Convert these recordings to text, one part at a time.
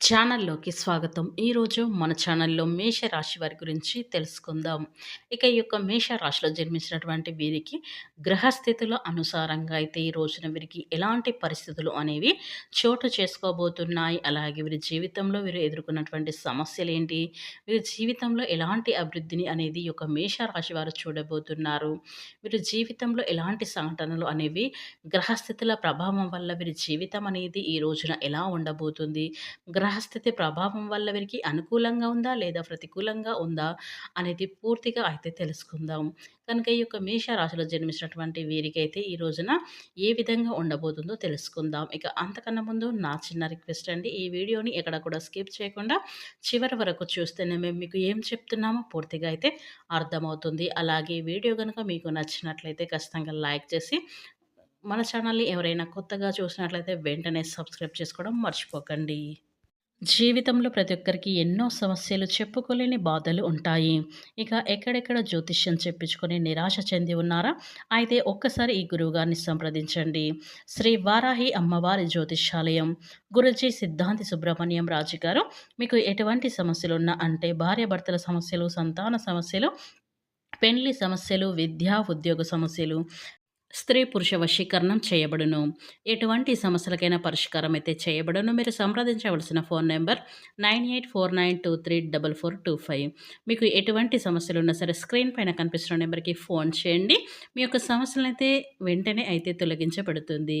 ఛానల్లోకి స్వాగతం. ఈరోజు మన ఛానల్లో మేషరాశి వారి గురించి తెలుసుకుందాం. ఇక ఈ యొక్క మేషరాశిలో జన్మించినటువంటి వీరికి గ్రహస్థితుల అనుసారంగా అయితే ఈ రోజున వీరికి ఎలాంటి పరిస్థితులు అనేవి చోటు చేసుకోబోతున్నాయి. అలాగే వీరి జీవితంలో వీరు ఎదుర్కొన్నటువంటి సమస్యలు ఏంటి? వీరి జీవితంలో ఎలాంటి అభివృద్ధిని అనేది ఈ యొక్క మేషరాశి వారు చూడబోతున్నారు? వీరి జీవితంలో ఎలాంటి సంఘటనలు అనేవి గ్రహస్థితుల ప్రభావం వల్ల వీరి జీవితం అనేది ఈ రోజున ఎలా ఉండబోతుంది? గ్రహ గ్రహస్థితి ప్రభావం వల్ల వీరికి అనుకూలంగా ఉందా? లేదా ప్రతికూలంగా ఉందా? అనేది పూర్తిగా అయితే తెలుసుకుందాం. కనుక ఈ యొక్క మేషరాశిలో జన్మించినటువంటి వీరికైతే ఈ రోజున ఏ విధంగా ఉండబోతుందో తెలుసుకుందాం. ఇక అంతకన్నా ముందు నా చిన్న రిక్వెస్ట్ అండి. ఈ వీడియోని ఎక్కడ కూడా స్కిప్ చేయకుండా చివరి వరకు చూస్తేనే మేము మీకు ఏం చెప్తున్నామో పూర్తిగా అయితే అర్థమవుతుంది. అలాగే వీడియో కనుక మీకు నచ్చినట్లయితే ఖచ్చితంగా లైక్ చేసి మన ఛానల్ని ఎవరైనా కొత్తగా చూసినట్లయితే వెంటనే సబ్స్క్రైబ్ చేసుకోవడం మర్చిపోకండి. జీవితంలో ప్రతి ఒక్కరికి ఎన్నో సమస్యలు చెప్పుకోలేని బాధలు ఉంటాయి. ఇక ఎక్కడెక్కడ జ్యోతిష్యం చెప్పించుకొని నిరాశ చెంది ఉన్నారా? అయితే ఒక్కసారి ఈ గురువుగారిని సంప్రదించండి. శ్రీ వారాహి అమ్మవారి జ్యోతిష్యాలయం. గురుజీ సిద్ధాంతి సుబ్రహ్మణ్యం రాజు గారు మీకు ఎటువంటి సమస్యలు ఉన్నా అంటే భార్యాభర్తల సమస్యలు సంతాన సమస్యలు పెళ్ళి సమస్యలు విద్యా ఉద్యోగ సమస్యలు స్త్రీ పురుష వశీకరణం చేయబడును. ఎటువంటి సమస్యలకైనా పరిష్కారం అయితే చేయబడును. మీరు సంప్రదించవలసిన phone number nine eight four nine two three double four two five. మీకు ఎటువంటి సమస్యలు ఉన్నా సరే స్క్రీన్ పైన కనిపిస్తున్న నెంబర్కి ఫోన్ చేయండి. మీ యొక్క సమస్యలను అయితే వెంటనే అయితే తొలగించబడుతుంది.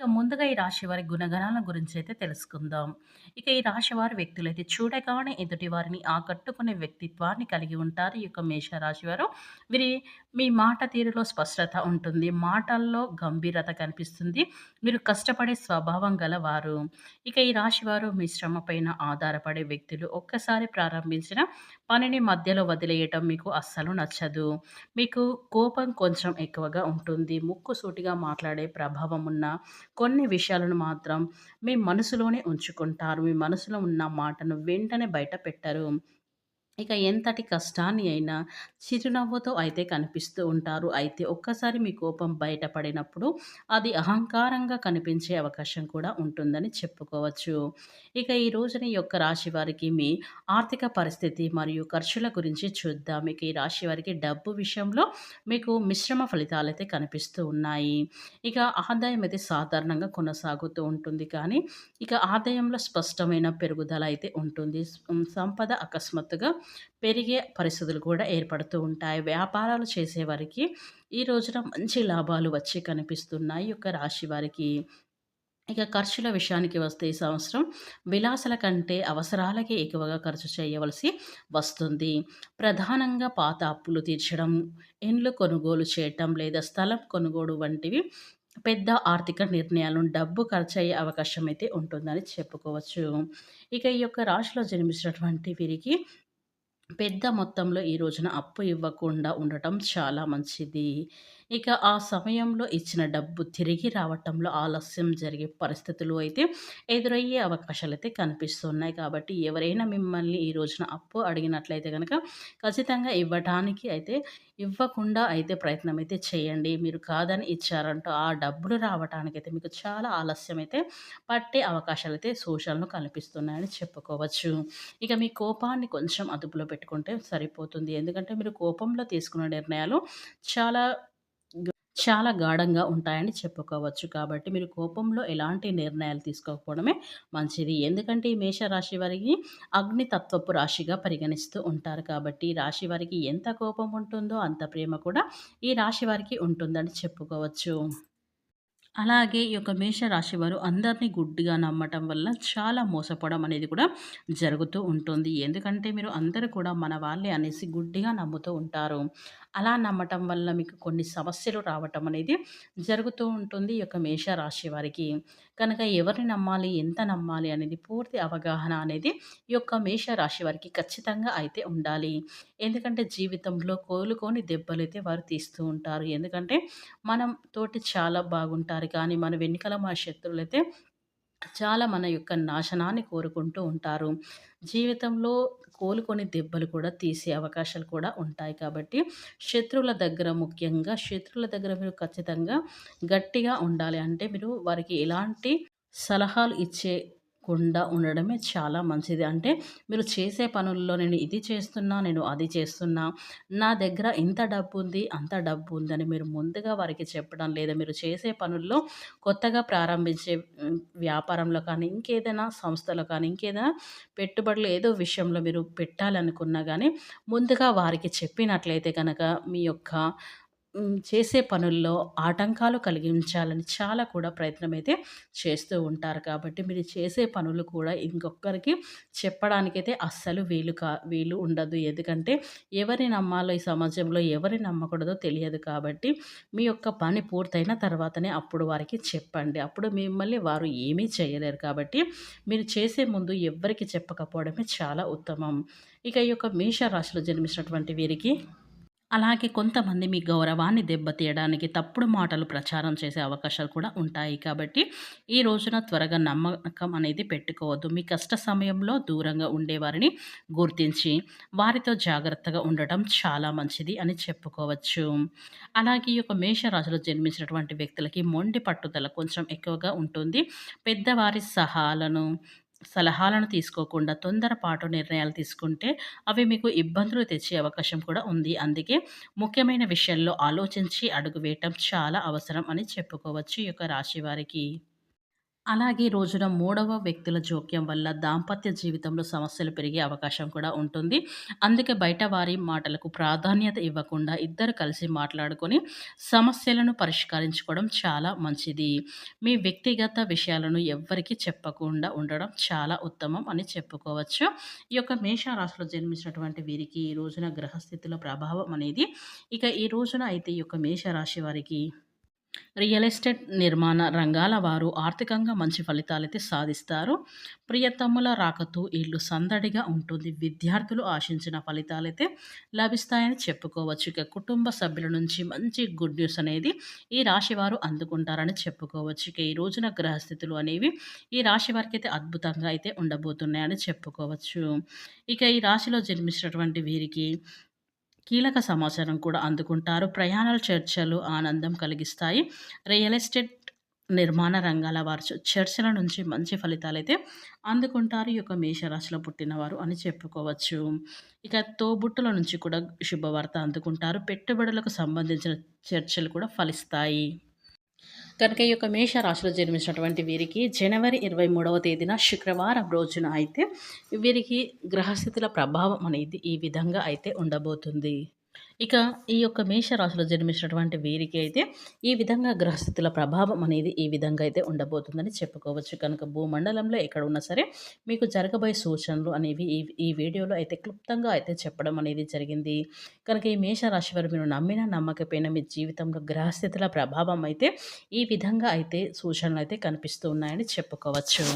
ఇక ముందుగా ఈ రాశి వారి గుణగణాల గురించి అయితే తెలుసుకుందాం. ఇక ఈ రాశి వారి వ్యక్తులైతే చూడగానే ఎదుటి వారిని ఆకట్టుకునే వ్యక్తిత్వాన్ని కలిగి ఉంటారు. ఈ యొక్క మేషరాశి వారు. వీరి మీ మాట తీరులో స్పష్టత ఉంటుంది. మాటల్లో గంభీరత కనిపిస్తుంది. మీరు కష్టపడే స్వభావం గలవారు. ఇక ఈ రాశి వారు మీ శ్రమ పైన ఆధారపడే వ్యక్తులు. ఒక్కసారి ప్రారంభించిన పనిని మధ్యలో వదిలేయటం మీకు అస్సలు నచ్చదు. మీకు కోపం కొంచెం ఎక్కువగా ఉంటుంది. ముక్కు సూటిగా మాట్లాడే ప్రభావం ఉన్న కొన్ని విషయాలను మాత్రం మీ మనసులోనే ఉంచుకుంటారు. మీ మనసులో ఉన్న మాటను వెంటనే బయట పెట్టరు. ఇక ఎంతటి కష్టాన్ని అయినా చిరునవ్వుతో అయితే కనిపిస్తూ ఉంటారు. అయితే ఒక్కసారి మీ కోపం బయటపడినప్పుడు అది అహంకారంగా కనిపించే అవకాశం కూడా ఉంటుందని చెప్పుకోవచ్చు. ఇక ఈ రోజున యొక్క రాశి వారికి మీ ఆర్థిక పరిస్థితి మరియు ఖర్చుల గురించి చూద్దాం. ఇక ఈ రాశి వారికి డబ్బు విషయంలో మీకు మిశ్రమ ఫలితాలు అయితే కనిపిస్తూ ఉన్నాయి. ఇక ఆదాయం అయితే సాధారణంగా కొనసాగుతూ ఉంటుంది కానీ ఇక ఆదాయంలో స్పష్టమైన పెరుగుదల అయితే ఉంటుంది. సంపద అకస్మాత్తుగా పెరిగే పరిస్థితులు కూడా ఏర్పడుతూ ఉంటాయి. వ్యాపారాలు చేసేవారికి ఈ రోజున మంచి లాభాలు వచ్చి కనిపిస్తున్నాయి. యొక్క రాశి వారికి ఇక ఖర్చుల విషయానికి వస్తే ఈ సంవత్సరం విలాసాల కంటే అవసరాలకే ఎక్కువగా ఖర్చు చేయవలసి వస్తుంది. ప్రధానంగా పాత అప్పులు తీర్చడం ఇండ్లు కొనుగోలు చేయటం లేదా స్థలం కొనుగోలు వంటివి పెద్ద ఆర్థిక నిర్ణయాలను డబ్బు ఖర్చు అయ్యే అవకాశం అయితే ఉంటుందని చెప్పుకోవచ్చు. ఇక ఈ యొక్క రాశిలో జన్మించినటువంటి వీరికి పెద్ద మొత్తంలో ఈ రోజున అప్పు ఇవ్వకుండా ఉండటం చాలా మంచిది. ఇక ఆ సమయంలో ఇచ్చిన డబ్బు తిరిగి రావటంలో ఆలస్యం జరిగే పరిస్థితులు అయితే ఎదురయ్యే అవకాశాలు అయితే కనిపిస్తున్నాయి. కాబట్టి ఎవరైనా మిమ్మల్ని ఈ రోజున అప్పు అడిగినట్లయితే కనుక ఖచ్చితంగా ఇవ్వటానికి అయితే ఇవ్వకుండా అయితే ప్రయత్నం అయితే చేయండి. మీరు కాదని ఇచ్చారంటూ ఆ డబ్బులు రావడానికి అయితే మీకు చాలా ఆలస్యం అయితే పట్టే అవకాశాలు అయితే సూచనలు కనిపిస్తున్నాయని చెప్పుకోవచ్చు. ఇక మీ కోపాన్ని కొంచెం అదుపులో పెట్టుకుంటే సరిపోతుంది. ఎందుకంటే మీరు కోపంలో తీసుకున్న నిర్ణయాలు చాలా చాలా గాఢంగా ఉంటాయని చెప్పుకోవచ్చు. కాబట్టి మీరు కోపంలో ఎలాంటి నిర్ణయాలు తీసుకోకపోవడమే మంచిది. ఎందుకంటే ఈ మేషరాశి వారికి అగ్నితత్వపు రాశిగా పరిగణిస్తూ ఉంటారు. కాబట్టి రాశి వారికి ఎంత కోపం ఉంటుందో అంత ప్రేమ కూడా ఈ రాశి వారికి ఉంటుందని చెప్పుకోవచ్చు. అలాగే ఈ యొక్క మేషరాశి వారు అందరినీ గుడ్డిగా నమ్మటం వల్ల చాలా మోసపోవడం అనేది కూడా జరుగుతూ ఉంటుంది. ఎందుకంటే మీరు అందరూ కూడా మన వాళ్ళే అనేసి గుడ్డిగా నమ్ముతూ ఉంటారు. అలా నమ్మటం వల్ల మీకు కొన్ని సమస్యలు రావటం అనేది జరుగుతూ ఉంటుంది ఈ యొక్క మేషరాశి వారికి. కనుక ఎవరిని నమ్మాలి, ఎంత నమ్మాలి అనేది పూర్తి అవగాహన అనేది ఈ యొక్క మేషరాశి వారికి ఖచ్చితంగా అయితే ఉండాలి. ఎందుకంటే జీవితంలో కోలుకోని దెబ్బలైతే వారు తీస్తూ ఉంటారు. ఎందుకంటే మనం తోటి చాలా బాగుంటారు కానీ మన వెనుకల మన శత్రువులైతే చాలా మన యొక్క నాశనాన్ని కోరుకుంటూ ఉంటారు. జీవితంలో కోలుకొని దెబ్బలు కూడా తీసే అవకాశాలు కూడా ఉంటాయి కాబట్టి శత్రువుల దగ్గర ముఖ్యంగా శత్రువుల దగ్గర మీరు ఖచ్చితంగా గట్టిగా ఉండాలి. అంటే మీరు వారికి ఎలాంటి సలహాలు ఇచ్చే కుండా ఉండడమే చాలా మంచిది. అంటే మీరు చేసే పనుల్లో నేను ఇది చేస్తున్నా, నేను అది చేస్తున్నా, నా దగ్గర ఇంత డబ్బుంది, అంత డబ్బు ఉందని మీరు ముందుగా వారికి చెప్పడం, లేదా మీరు చేసే పనుల్లో కొత్తగా ప్రారంభించే వ్యాపారంలో కానీ, ఇంకేదైనా సంస్థలో కానీ, ఇంకేదైనా పెట్టుబడులు ఏదో విషయంలో మీరు పెట్టాలనుకున్నా కానీ ముందుగా వారికి చెప్పినట్లయితే కనుక మీ యొక్క చేసే పనుల్లో ఆటంకాలు కలిగించాలని చాలా కూడా ప్రయత్నమైతే చేస్తూ ఉంటారు. కాబట్టి మీరు చేసే పనులు కూడా ఇంకొకరికి చెప్పడానికైతే అస్సలు వీలు కా వీలు ఉండదు. ఎందుకంటే ఎవరిని నమ్మాలో ఈ సమాజంలో ఎవరిని నమ్మకూడదో తెలియదు కాబట్టి మీ యొక్క పని పూర్తయిన తర్వాతనే అప్పుడు వారికి చెప్పండి. అప్పుడు మిమ్మల్ని వారు ఏమీ చేయలేరు కాబట్టి మీరు చేసే ముందు ఎవ్వరికీ చెప్పకపోవడమే చాలా ఉత్తమం. ఇక ఈ యొక్క మేషరాశిలో జన్మించినటువంటి వీరికి అలాగే కొంతమంది మీ గౌరవాన్ని దెబ్బతీయడానికి తప్పుడు మాటలు ప్రచారం చేసే అవకాశాలు కూడా ఉంటాయి. కాబట్టి ఈ రోజున త్వరగా నమ్మకం అనేది పెట్టుకోవద్దు. మీ కష్ట సమయంలో దూరంగా ఉండేవారిని గుర్తించి వారితో జాగ్రత్తగా ఉండటం చాలా మంచిది అని చెప్పుకోవచ్చు. అలాగే ఈ యొక్క మేషరాశిలో జన్మించినటువంటి వ్యక్తులకి మొండి పట్టుదల కొంచెం ఎక్కువగా ఉంటుంది. పెద్దవారి సహాలను సలహాలను తీసుకోకుండా తొందరపాటు నిర్ణయాలు తీసుకుంటే అవి మీకు ఇబ్బందులు తెచ్చే అవకాశం కూడా ఉంది. అందుకే ముఖ్యమైన విషయాల్లో ఆలోచించి అడుగు వేయటం చాలా అవసరం అని చెప్పుకోవచ్చు ఈ యొక్క రాశి వారికి. అలాగే రోజున మూడవ వ్యక్తుల జోక్యం వల్ల దాంపత్య జీవితంలో సమస్యలు పెరిగే అవకాశం కూడా ఉంటుంది. అందుకే బయట వారి మాటలకు ప్రాధాన్యత ఇవ్వకుండా ఇద్దరు కలిసి మాట్లాడుకొని సమస్యలను పరిష్కరించుకోవడం చాలా మంచిది. మీ వ్యక్తిగత విషయాలను ఎవ్వరికీ చెప్పకుండా ఉండడం చాలా ఉత్తమం అని చెప్పుకోవచ్చు. ఈ యొక్క మేషరాశిలో జన్మించినటువంటి వీరికి ఈ రోజున గ్రహస్థితుల ప్రభావం అనేది ఇక ఈ రోజున అయితే ఈ యొక్క మేషరాశి వారికి రియల్ ఎస్టేట్ నిర్మాణ రంగాల వారు ఆర్థికంగా మంచి ఫలితాలైతే సాధిస్తారు. ప్రియతముల రాకతో ఇల్లు సందడిగా ఉంటుంది. విద్యార్థులు ఆశించిన ఫలితాలైతే లభిస్తాయని చెప్పుకోవచ్చు. ఇక కుటుంబ సభ్యుల నుంచి మంచి గుడ్ న్యూస్ అనేది ఈ రాశి వారు అందుకుంటారని చెప్పుకోవచ్చు. ఇక ఈ రోజున గ్రహస్థితులు అనేవి ఈ రాశి వారికి అయితే అద్భుతంగా అయితే ఉండబోతున్నాయని చెప్పుకోవచ్చు. ఇక ఈ రాశిలో జన్మించినటువంటి వీరికి కీలక సమాచారం కూడా అందుకుంటారు. ప్రయాణాలు, చర్చలు ఆనందం కలిగిస్తాయి. రియల్ ఎస్టేట్ నిర్మాణ రంగాల వారు చర్చల నుంచి మంచి ఫలితాలైతే అందుకుంటారు. ఈ యొక్క మేషరాశిలో పుట్టినవారు అని చెప్పుకోవచ్చు. ఇక తోబుట్టుల నుంచి కూడా శుభవార్త అందుకుంటారు. పెట్టుబడులకు సంబంధించిన చర్చలు కూడా ఫలిస్తాయి. కనుక ఈ యొక్క మేషరాశిలో జన్మించినటువంటి వీరికి జనవరి 23వ తేదీన శుక్రవారం రోజున అయితే వీరికి గ్రహస్థితుల ప్రభావం అనేది ఈ విధంగా అయితే ఉండబోతుంది. ఇక ఈ యొక్క మేషరాశిలో జన్మించినటువంటి వీరికి అయితే ఈ విధంగా గ్రహస్థితుల ప్రభావం అనేది ఈ విధంగా అయితే ఉండబోతుందని చెప్పుకోవచ్చు. కనుక భూమండలంలో ఎక్కడ ఉన్నా సరే మీకు జరగబోయే సూచనలు అనేవి ఈ ఈ వీడియోలో అయితే క్లుప్తంగా అయితే చెప్పడం అనేది జరిగింది. కనుక ఈ మేషరాశి వారు మీరు నమ్మినా నమ్మకపోయినా మీ జీవితంలో గ్రహస్థితుల ప్రభావం అయితే ఈ విధంగా అయితే సూచనలు అయితే కనిపిస్తూ ఉన్నాయని చెప్పుకోవచ్చు.